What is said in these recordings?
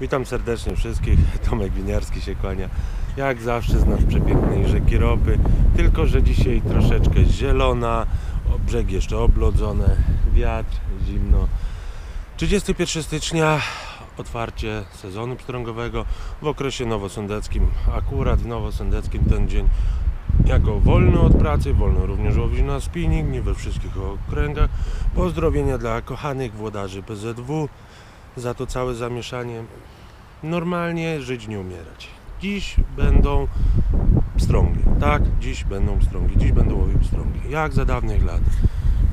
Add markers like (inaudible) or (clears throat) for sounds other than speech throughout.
Witam serdecznie wszystkich. (laughs) Tomek Winiarski się kłania. Jak zawsze z nad przepięknej rzeki Ropy. Tylko, że dzisiaj troszeczkę zielona, brzeg jeszcze oblodzone, wiatr, zimno. 31 stycznia otwarcie sezonu pstrągowego w okresie nowosądeckim. Akurat w nowosądeckim ten dzień jako wolny od pracy, wolno również łowić na spinning, nie we wszystkich okręgach. Pozdrowienia dla kochanych włodarzy PZW za to całe zamieszanie. Normalnie żyć, nie umierać. Dziś będą pstrągi. Tak, dziś będą pstrągi. Dziś będą łowić pstrągi. Jak za dawnych lat.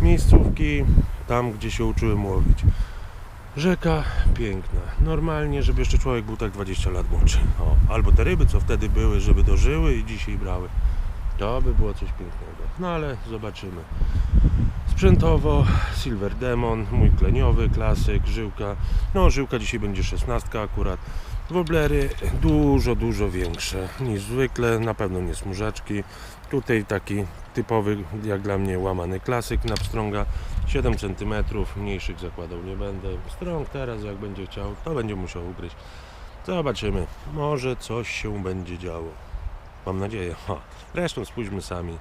Miejscówki tam, gdzie się uczyłem łowić. Rzeka piękna. Normalnie, żeby jeszcze człowiek był tak 20 lat młodszy. O, albo te ryby, co wtedy były, żeby dożyły i dzisiaj brały. To by było coś pięknego. No ale zobaczymy. Sprzętowo Silver Demon, mój kleniowy, klasyk, żyłka. No żyłka dzisiaj będzie 16 akurat. Woblery dużo, dużo większe niż zwykle, na pewno nie smużaczki. Tutaj taki typowy, jak dla mnie, łamany klasyk na pstrąga. 7 cm, mniejszych zakładał nie będę. Strąg teraz, jak będzie chciał, to będzie musiał ugryźć. Zobaczymy, może coś się będzie działo. Mam nadzieję. Ha. Zresztą spójrzmy sami.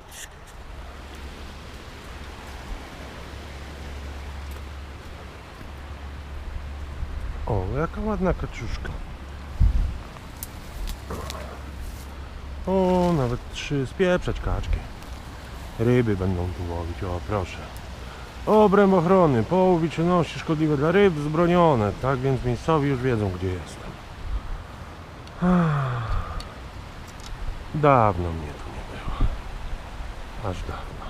O, jaka ładna kaczuszka. O, nawet trzy spieprzać kaczki. Ryby będą tu łowić, o proszę. Obręb ochrony, połowi czynności szkodliwe dla ryb wzbronione. Tak więc miejscowi już wiedzą, gdzie jestem. Dawno mnie tu nie było. Aż dawno.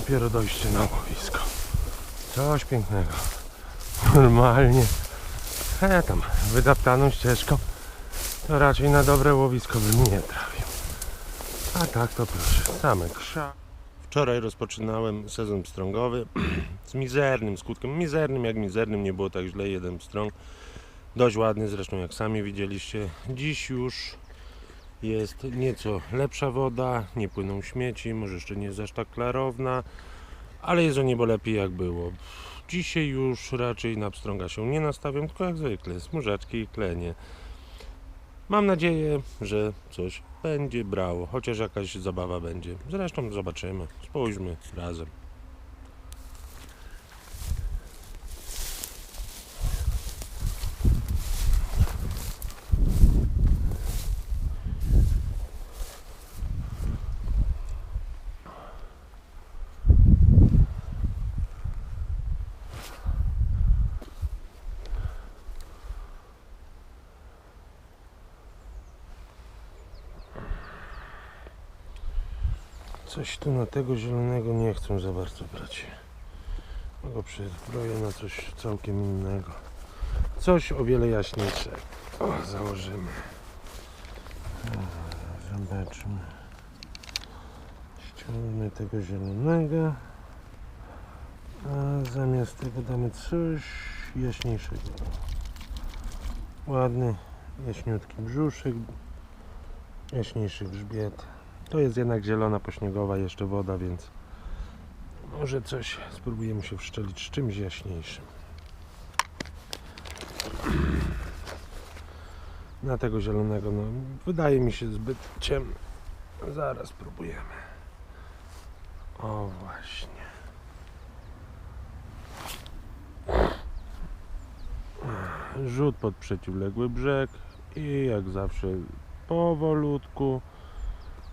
Dopiero dojście na łowisko. Coś pięknego. Normalnie. E tam, wydaptaną ścieżką. To raczej na dobre łowisko bym nie trafił. A tak to proszę, same krzak. Wczoraj rozpoczynałem sezon pstrągowy (clears throat) z mizernym skutkiem. Mizernym jak mizernym, nie było tak źle. Jeden pstrąg. Dość ładny zresztą jak sami widzieliście. Dziś już jest nieco lepsza woda, nie płyną śmieci, może jeszcze nie jest aż tak klarowna, ale jest o niebo lepiej jak było. Dzisiaj już raczej na pstrąga się nie nastawiam, tylko jak zwykle, smużaczki i klenie. Mam nadzieję, że coś będzie brało, chociaż jakaś zabawa będzie. Zresztą zobaczymy, spójrzmy razem. Coś tu na tego zielonego nie chcę za bardzo brać. Go przezbroję na coś całkiem innego. Coś o wiele jaśniejszego. O, założymy. Dobra, Zobaczmy. Ściągnę tego zielonego. A zamiast tego damy coś jaśniejszego. Ładny, jaśniutki brzuszek. Jaśniejszy grzbiet. To jest jednak zielona pośniegowa, jeszcze woda, więc może coś spróbujemy się wszczelić z czymś jaśniejszym. Na tego zielonego, no, wydaje mi się zbyt ciemny. Zaraz spróbujemy. O, właśnie. Rzut pod przeciwległy brzeg i jak zawsze powolutku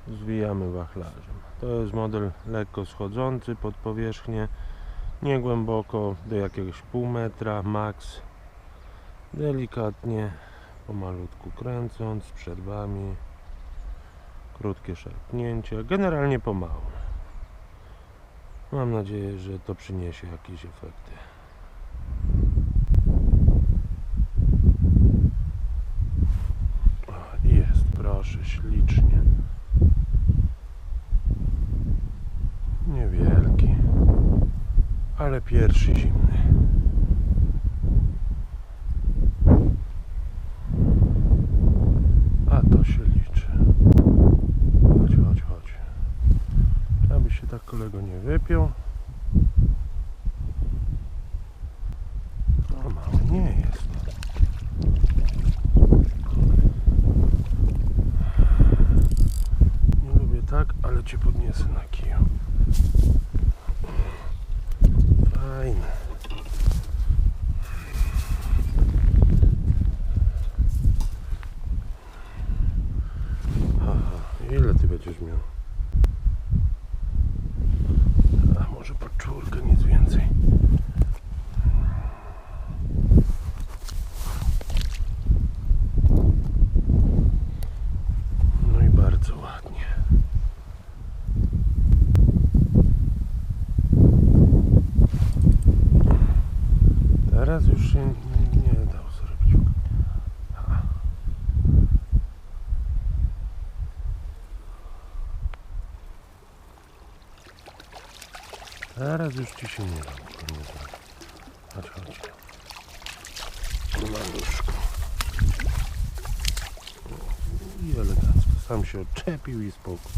zwijamy wachlarzem. To jest model lekko schodzący pod powierzchnię, nie głęboko, do jakiegoś pół metra max. Delikatnie, pomalutku kręcąc, z przerwami, krótkie szarpnięcia, generalnie pomału. Mam nadzieję, że to przyniesie jakieś efekty. O, Jest, proszę, ślicznie. Niewielki, ale pierwszy zimny. A to się liczy. Chodź, chodź, chodź. Aby się tak kolego nie wypiął. No mały nie jest. Nie lubię tak, ale cię podniesę na kiju. Fajne. Aha, ile ty będziesz miał? A może po czwórkę, nic więcej. No i bardzo ładnie. Teraz już się nie, nie dał zrobić. A. Teraz już ci się nie da. tego nie zrobić. Chodź, chodź. Maluszku. I elegancko. Sam się odczepił i spokój.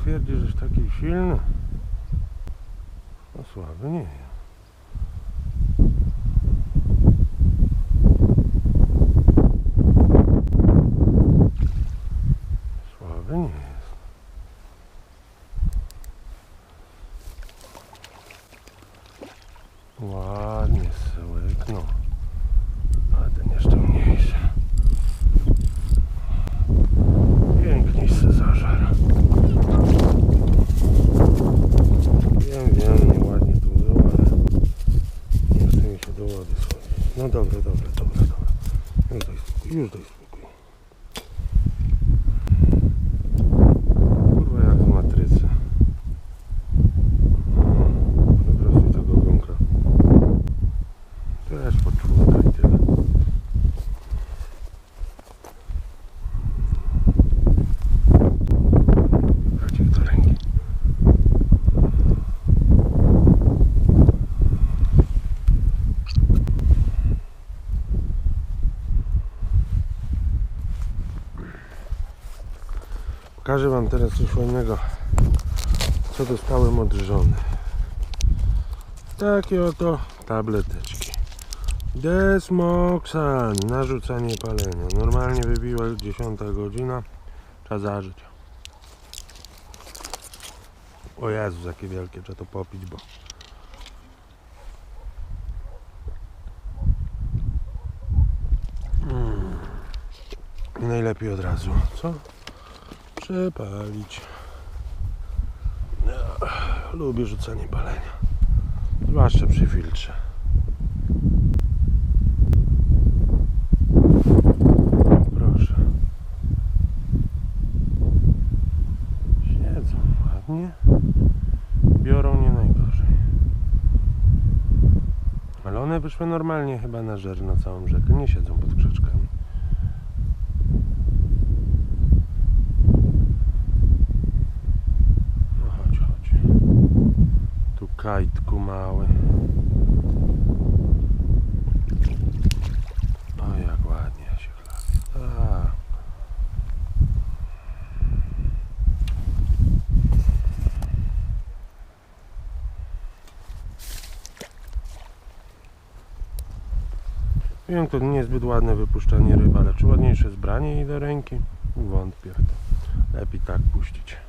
Twierdzi, żeś taki silny? No słaby nie jest. Ładnie syłek, no. A ten jeszcze mniejszy. Pięknie się zażar. Wiem, wiem, nieładnie tu było, ale nie chce mi się do wody schodzić. No dobra, dobra, dobra, dobra. Już daj spokój, już daj spokój. Kurwa jak z matrycy. Wyprostuj tego gąka. Też poczwórka i tyle. Bracik do ręki. Pokażę Wam teraz coś fajnego, co dostałem od żony. Takie oto tableteczki. Desmoxan, narzucanie palenia. Normalnie wybiła 10 godzina, trzeba zażyć. O Jezus, jakie wielkie, trzeba to popić, bo... Mm. Najlepiej od razu, co? Przepalić. Ja, lubię rzucanie palenia. Zwłaszcza przy filtrze. Proszę. Siedzą ładnie. Biorą nie najgorzej. Ale one wyszły normalnie chyba na żer na całą rzekę. Nie siedzą pod krzaczkami. No chodź, chodź. Tu kajtku mały. O jak ładnie się chlapi. A. Wiem, to niezbyt ładne wypuszczanie ryb, ale ładniejsze zbranie jej do ręki? Wątpię. Lepiej tak puścić.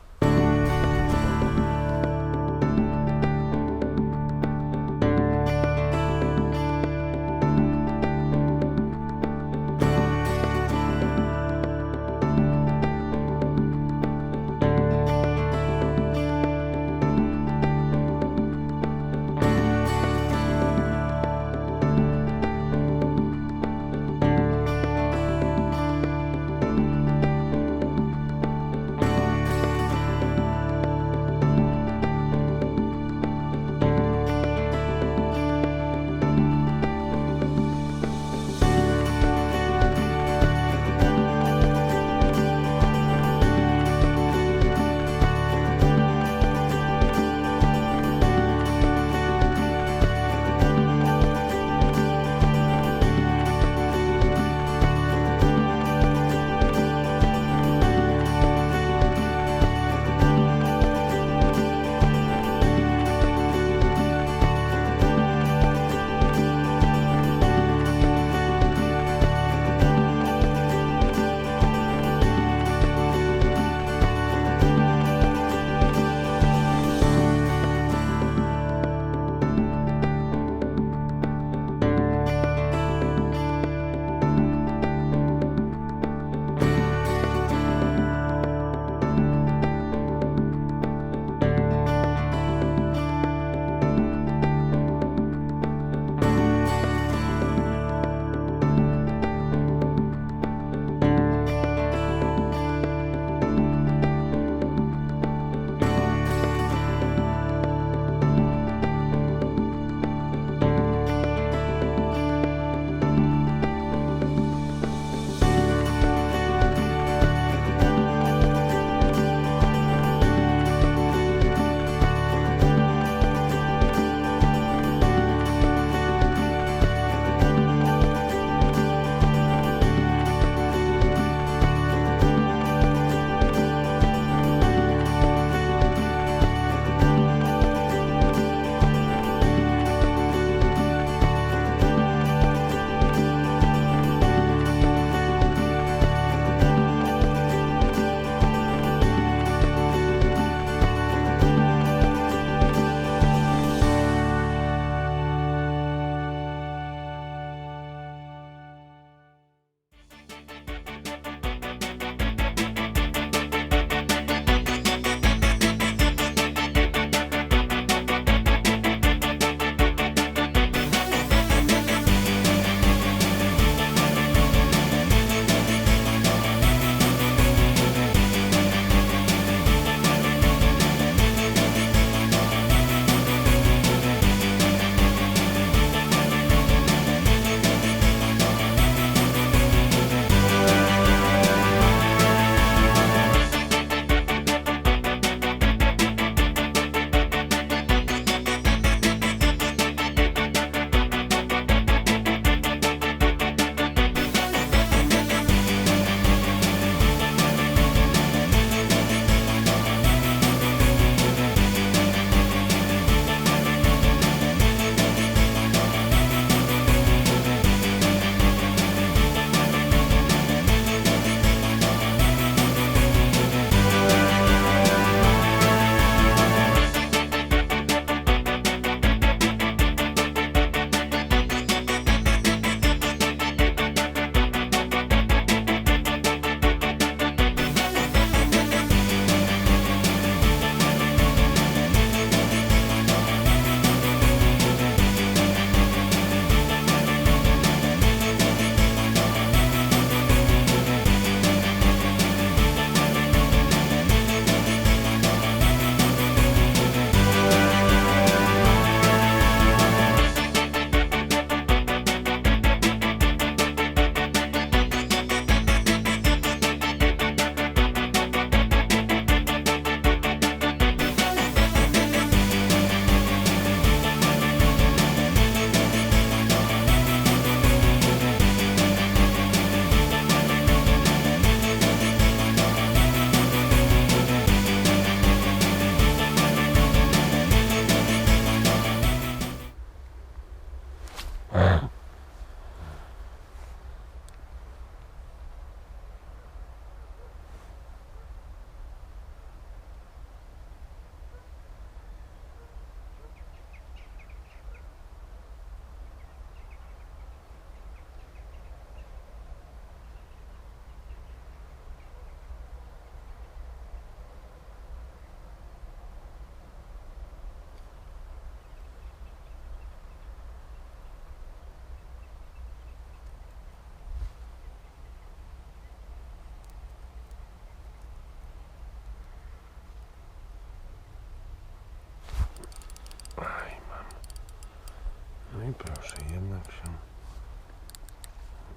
I proszę, jednak się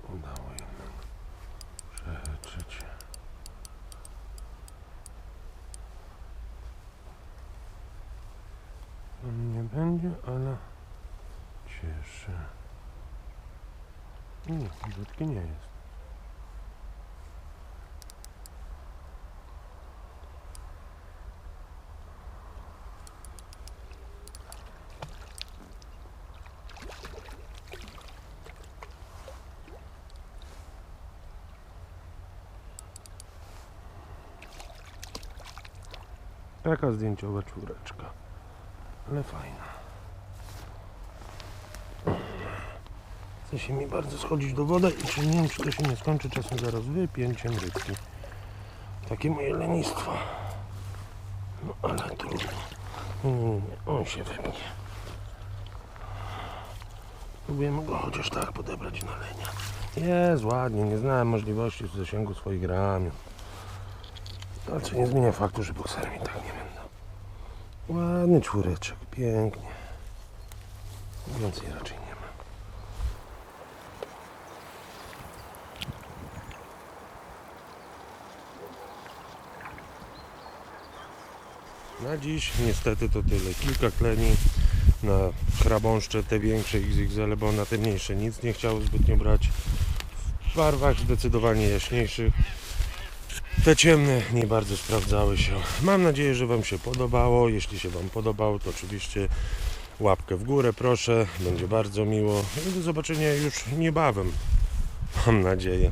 udało jednak przeheczyć. On nie będzie, ale cieszy. Nie, brzydki nie jest. Taka zdjęciowa czwóreczka. Ale fajna. Chce się mi bardzo schodzić do wody i czy nie wiem, czy to się nie skończy czasem zaraz wypięciem rybki. Takie moje lenistwo. No ale trudno. Nie, nie, nie. On się wypnie. Próbujemy go chociaż tak podebrać na lenia. Jest ładnie, nie znałem możliwości zasięgu swoich ramion. Ale co nie zmienia faktu, że bokserami tak nie będą. Ładny czwóreczek, pięknie. Więcej raczej nie ma. Na dziś niestety to tyle. Kilka kleni na chrabąszcze, te większe XXL, bo na te mniejsze nic nie chciało zbytnio brać. W barwach zdecydowanie jaśniejszych. Te ciemne nie bardzo sprawdzały się. Mam nadzieję, że Wam się podobało. Jeśli się Wam podobało, to oczywiście łapkę w górę proszę. Będzie bardzo miło. Do zobaczenia już niebawem. Mam nadzieję.